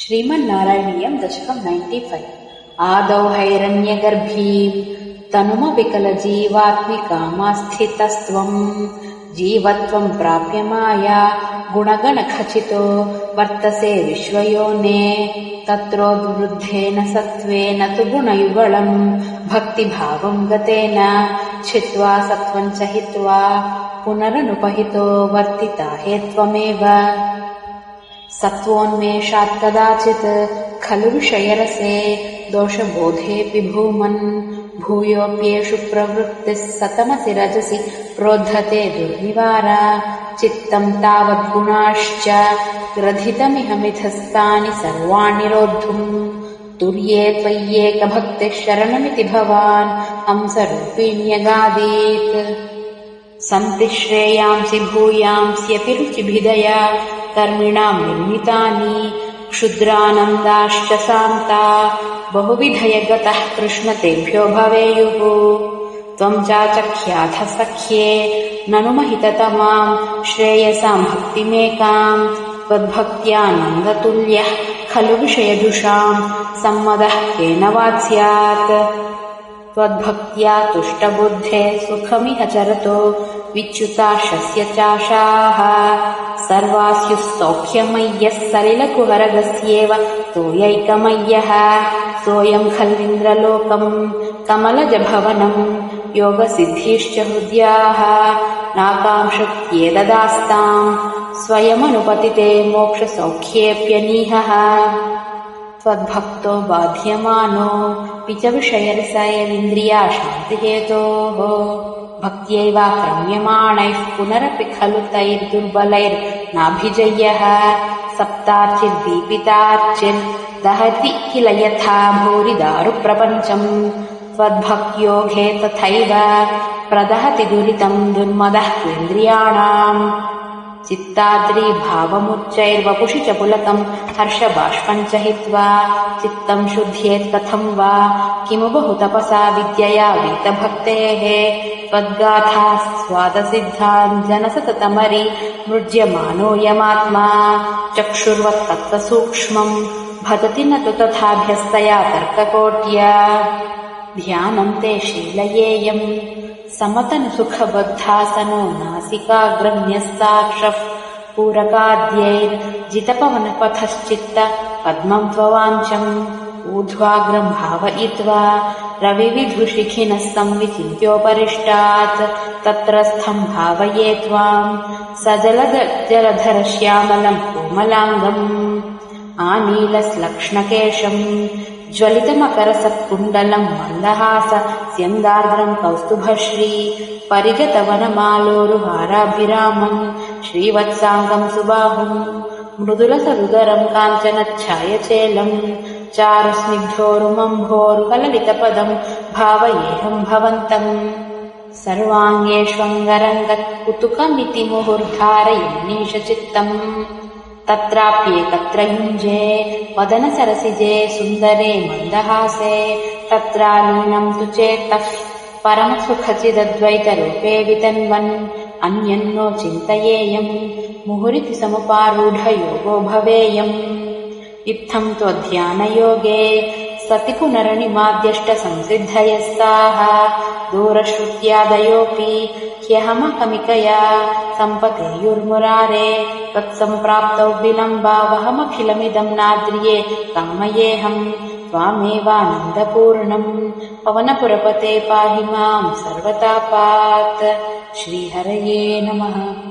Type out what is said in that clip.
श्रीमन्नारायणीयं दशकं ninety five आदौ हैरण्यगर्भीं तनुमविकलजीवात्मिकामास्थितस्त्वम् जीवत्वं प्राप्य माया गुणगणखचितो वर्तसे विश्वयोने तत्रोद्वृद्धेन सत्त्वेन तु गुणयुगळम् भक्तिभावं गतेन छित्त्वा सत्त्वं च हित्वा पुनरनुपहितो वर्तिता हे त्वमेव सत्त्वोन्मेषात् कदाचित् खलु विषयरसे दोषबोधेऽपि भूमन्। भूयोऽप्येषु प्रवृत्तिः सतमसि रजसि प्रोद्धते दुर्निवार। चित्तम् तावद्गुणाश्च ग्रथितमिह मिथस्तानि सर्वाणि रोद्धुम्। तुर्ये त्वय्येकभक्तिः शरणमिति भवान्। हंसरूपीण्यगादीत् सन्ति श्रेयांसि भूयांस्यपि रुचिभिदया कर्मिणाम् निर्मितानि क्षुद्रानन्दाश्च सान्ता बहुविधय गतः कृष्ण तेभ्यो भवेयुः। त्वम् चाचख्याथ सख्ये ननु महिततमाम् श्रेयसाम् भक्तिमेकाम् त्वद्भक्त्यानन्दतुल्यः खलु विषयजुषाम् सम्मदः केन वा स्यात् त्वद्भक्त्या तुष्टबुद्धे सुखमिह चरतो विच्युताशस्य चाशाः सर्वास्युः सौख्यमय्यः सलिलकुहरगस्येव तोयैकमय्यः सोऽयम् खल्विन्द्रलोकम् कमलजभवनम् योगसिद्धिश्च हृद्याः नाकांक्षत्येददास्ताम् स्वयमनुपतिते मोक्षसौख्येऽप्यनीहः त्वद्भक्तो बाध्यमानो विषयरसयरिन्द्रिया शान्तिहेतोः भक्त्यैवाक्रम्यमाणैः पुनरपि खलु तैर्दुर्बलैर्नाभिजय्यः सप्तार्चिर्दीपितार्चिर्दहति किल यथा भूरिदारुप्रपञ्चम् त्वद्भक्त्योघे तथैव प्रदहति दुरितम् दुर्मदः त्वेन्द्रियाणाम् चित्ताद्रीभावमुच्चैर्वपुषि च पुलकम् हर्षबाष्पम् च हित्वा चित्तम् शुद्ध्येत् कथम् वा किमु बहु तपसा विद्यया वीतभक्तेः त्वद्गाथा स्वादसिद्धाञ्जनसततमरि मृज्यमानोऽयमात्मा चक्षुर्वत्तत्त्वसूक्ष्मम् भजति न तु तथाभ्यस्तया तर्ककोट्या ध्यानम् ते शीलयेयम् समतनुसुखबद्धासनो नासिकाग्रम्यस्ताक्षः पूरकाद्यैर्जितपवनपथश्चित्त पद्मम् त्ववाञ्चम् ऊर्ध्वाग्रम् भावयित्वा रविविधुशिखिनः संविचिन्त्योपरिष्टात् तत्रस्थम् भावये त्वाम् स जलधरश्यामलम् कोमलाङ्गम् आनीलश्लक्ष्णकेशम् ज्वलितमकरसत्कुण्डलम् मन्दहास स्यन्दार्द्रम् कौस्तुभश्री परिगतवनमालोरुहाराभिरामम् श्रीवत्साङ्गम् सुबाहुम् मृदुलसरुदरम् काञ्चनच्छायचेलम् चारुस्निग्धोरुमम्भोरुकललितपदम् भावयेऽहम् भवन्तम् सर्वाङ्गेष्वङ्गरङ्गकुतुकमिति मुहुर्धारयन्नीशचित्तम् तत्राप्येकत्र युञ्जे वदनसरसिजे सुन्दरे मन्दहासे तत्रालीनम् तु चेत्तः परमसुखचिदद्वैतरूपे वितन्वन् अन्यन्नो चिन्तयेयम् मुहुरिति समुपारूढयोगो भवेयम्। इत्थम् त्वध्यानयोगे सति पुनरनिमाद्यष्टसंसिद्धयस्ताः दूरश्रुत्यादयोऽपि ह्यहमकमिकया सम्पतेयुर्मुरारे तत्सम्प्राप्तौ विलम्बावहमखिलमिदम् नाद्रिये कामयेऽहम् त्वामेवानन्दपूर्णम् पवनपुरपते पाहि माम् सर्वतापात्। श्रीहरये नमः